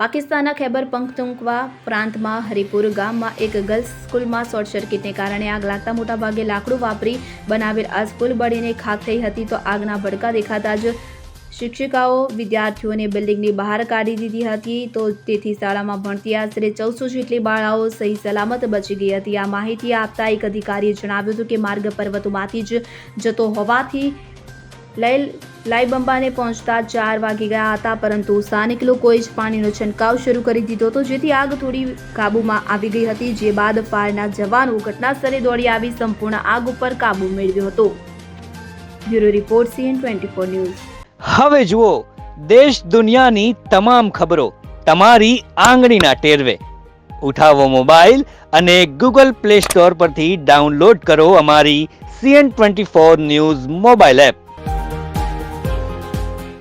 પાકિસ્તાનના ખૈબર પંખતુંકવા પ્રાંતમાં હરિપુર ગામમાં એક ગર્લ્સ સ્કૂલમાં શોર્ટ સર્કિટને કારણે આગ લાગતા મોટાભાગે લાકડું વાપરી બનાવેલ આ સ્કૂલ બળીને ખાક થઈ હતી તો આગના ભડકા દેખાતા જ શિક્ષિકાઓ, વિદ્યાર્થીઓને બિલ્ડિંગની બહાર કાઢી દીધી હતી તો તેથી શાળામાં ભણતી આશરે ચૌદસો જેટલી બાળાઓ સહી સલામત બચી ગઈ હતી. આ માહિતી આપતા એક અધિકારીએ જણાવ્યું હતું કે માર્ગ પર્વતોમાંથી જ જતો હોવાથી લઈ લાઈબંબાને પહોંચતા ચાર વાગી ગયા હતા, પરંતુ સ્થાનિક લોકોએ જ પાણીનો છંટકાવ શરૂ કરી દીધો હતો, જેથી આગ થોડી કાબૂમાં આવી ગઈ હતી, જે બાદ ફાયરના જવાનો ઘટનાસ્થળે દોડી આવી, સંપૂર્ણ આગ ઉપર કાબૂ મેળવ્યો હતો. Bureau report, CN twenty four news. હવે જુઓ, દેશ દુનિયાની તમામ ખબરો, તમારી આંગળીના ટેરવે. ઉઠાવો મોબાઈલ અને ગૂગલ પ્લે સ્ટોર પરથી ડાઉનલોડ કરો અમારી CN twenty four news mobile app.